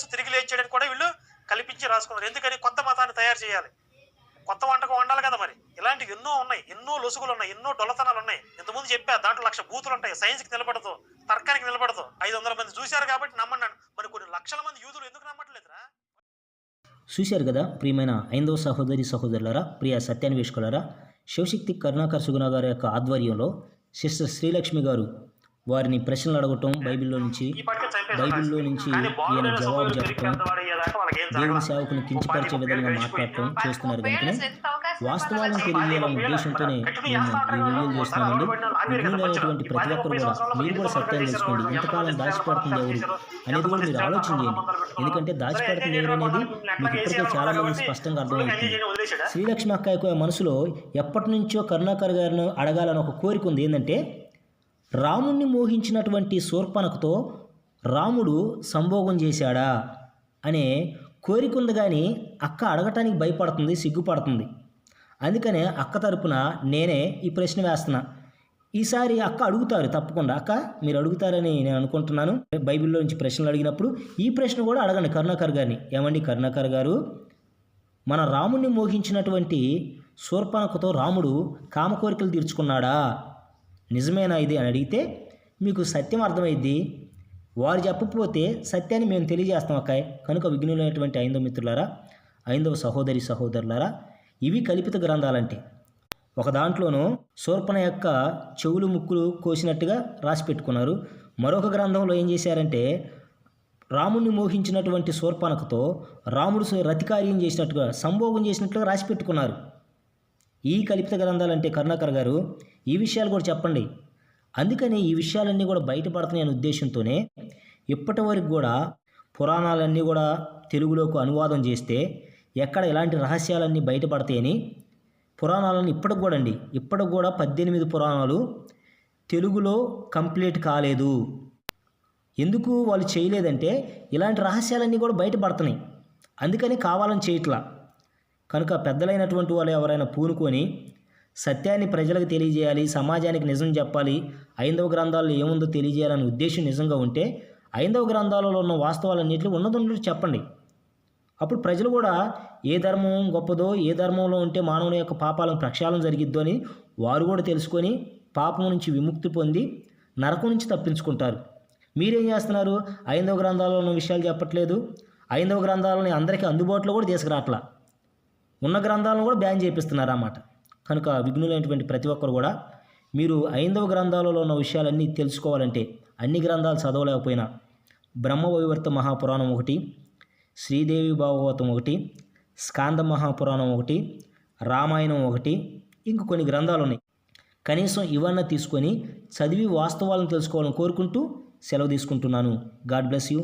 చేసి తిరిగి లేచేయడానికి కూడా వీళ్ళు కల్పించి రాసుకున్నారు. ఎందుకని? కొత్త మతాన్ని తయారు చేయాలి. కొత్త వంటకం వండాలి కదా మరి. ఇలాంటివి ఎన్నో ఉన్నాయి. ఎన్నో లొసుగులు ఉన్నాయి. ఎన్నో డొల్లతనాలు ఉన్నాయి. ఇంతకుముందు చెప్పా దాంట్లో లక్ష బూతులు ఉంటాయి. సైన్స్కి నిలబడదు. తర్కానికి నిలబడదు. ఐదు వందల మంది చూశారు కాబట్టి నమ్మన్నాను. మరి కొన్ని లక్షల మంది యూదులు ఎందుకు నమ్మట్లేదురా? చూశారు కదా ప్రియమైన ఐందవ సహోదరి సహోదరులరా ప్రియ సత్యాన్వేషకులరా శివశక్తి కరుణాకర్ సుగుణ గారి యొక్క ఆధ్వర్యంలో సిస్టర్ శ్రీలక్ష్మి గారు వారిని ప్రశ్నలు అడగటం బైబిల్లో నుంచి బైబిల్లో నుంచి ఈయన జవాబు ఏం దేవుని. సేవకుని కించపరిచే విధంగా మాట్లాడటం చేస్తున్నారు కనుకనే వాస్తవాలను తెలియజేయాలనే ఉద్దేశంతోనే మేము ఈ వీడియోలు చేస్తున్నామండి విఘ్నులైనటువంటి ప్రతి ఒక్కరు కూడా మీరు కూడా సత్యాన్ని తెలుసుకోండి ఇంతకాలం దాచిపెడుతుంది ఎవరు? అనేది కూడా మీరు ఆలోచన చేయండి. ఎందుకంటే దాచిపెడుతుంది ఎవరు అనేది మీకు ఇప్పటికే చాలా మంది స్పష్టంగా అర్థమవుతుంది. శ్రీలక్ష్మి అక్క యొక్క మనసులో ఎప్పటి నుంచో కరుణాకర్ గారిని అడగాలని ఒక కోరిక ఉంది ఏంటంటే రాముణ్ణి మోహించినటువంటి శూర్పణకుతో రాముడు సంభోగం చేశాడా అనే కోరిక ఉంది కానీ అక్క అడగటానికి భయపడుతుంది సిగ్గుపడుతుంది. అందుకనే అక్క తరపున నేనే ఈ ప్రశ్న వేస్తున్నా. ఈసారి అక్క అడుగుతారు తప్పకుండా. అక్క మీరు అడుగుతారని నేను అనుకుంటున్నాను. బైబిల్లో నుంచి ప్రశ్నలు అడిగినప్పుడు ఈ ప్రశ్న కూడా అడగండి కరుణాకర్ గారిని. ఏమండి కరుణాకర్ గారు? మన రాముణ్ణి మోహించినటువంటి శూర్పణకుతో రాముడు కామకోరికలు తీర్చుకున్నాడా? నిజమేనా ఇది అని అడిగితే మీకు సత్యం అర్థమైద్ది? వారు చెప్పకపోతే సత్యాన్ని మేము తెలియజేస్తాం అక్కాయ్. కనుక విఘ్నులైనటువంటి ఐందవ మిత్రులారా ఐందవ సహోదరి సహోదరులారా ఇవి కల్పిత గ్రంథాలంటే. ఒక దాంట్లోనూ శూర్పణ యొక్క చెవులు ముక్కులు కోసినట్టుగా రాసి పెట్టుకున్నారు. మరొక గ్రంథంలో ఏం చేశారంటే రాముణ్ణి మోహించినటువంటి శూర్పణకతో రాముడు రతికార్యం చేసినట్టుగా సంభోగం చేసినట్లుగా రాసి పెట్టుకున్నారు. ఈ కల్పిత గ్రంథాలంటే కరుణాకర్ గారు ఈ విషయాలు కూడా చెప్పండి. అందుకని ఈ విషయాలన్నీ కూడా బయటపడుతున్నాయనే ఉద్దేశంతోనే ఇప్పటి వరకు కూడా పురాణాలన్నీ కూడా తెలుగులోకి అనువాదం చేస్తే ఎక్కడ ఎలాంటి రహస్యాలన్నీ బయటపడతాయని పురాణాలను ఇప్పటికి కూడా అండి. ఇప్పటికి కూడా పద్దెనిమిది పురాణాలు తెలుగులో కంప్లీట్ కాలేదు. ఎందుకు వాళ్ళు చేయలేదంటే ఇలాంటి రహస్యాలన్నీ కూడా బయటపడుతున్నాయి. అందుకని కావాలని చేయట్లా. కనుక పెద్దలైనటువంటి వాళ్ళు ఎవరైనా పూనుకొని సత్యాన్ని ప్రజలకు తెలియజేయాలి సమాజానికి నిజం చెప్పాలి ఐందవ గ్రంథాల్లో ఏముందో తెలియజేయాలనే ఉద్దేశం నిజంగా ఉంటే ఐందవ గ్రంథాలలో ఉన్న వాస్తవాలన్నింటినీ ఉన్నదన్నట్టు చెప్పండి. అప్పుడు ప్రజలు కూడా ఏ ధర్మం గొప్పదో ఏ ధర్మంలో ఉంటే మానవుని యొక్క పాపాలను ప్రక్షాళన జరిగిద్దో అని వారు కూడా తెలుసుకొని పాపం నుంచి విముక్తి పొంది నరకం నుంచి తప్పించుకుంటారు. మీరేం చేస్తున్నారు? ఐదవ గ్రంథాలలో ఉన్న విషయాలు చెప్పట్లేదు. ఐదవ గ్రంథాలని అందరికీ అందుబాటులో కూడా తీసుకురావట్లా. ఉన్న గ్రంథాలను కూడా బ్యాన్ చేపిస్తున్నారు అన్నమాట కనుక విఘ్నులైనటువంటి ప్రతి ఒక్కరు కూడా మీరు ఐదవ గ్రంథాలలో ఉన్న విషయాలన్నీ తెలుసుకోవాలంటే అన్ని గ్రంథాలు చదవలేకపోయినా బ్రహ్మ వైవర్త మహాపురాణం ఒకటి శ్రీదేవి భాగవతం ఒకటి స్కాంద మహాపురాణం ఒకటి రామాయణం ఒకటి ఇంక కొన్ని గ్రంథాలు ఉన్నాయి. కనీసం ఇవన్నీ తీసుకొని చదివి వాస్తవాలను తెలుసుకోవాలని కోరుకుంటూ సెలవు తీసుకుంటున్నాను. God bless you.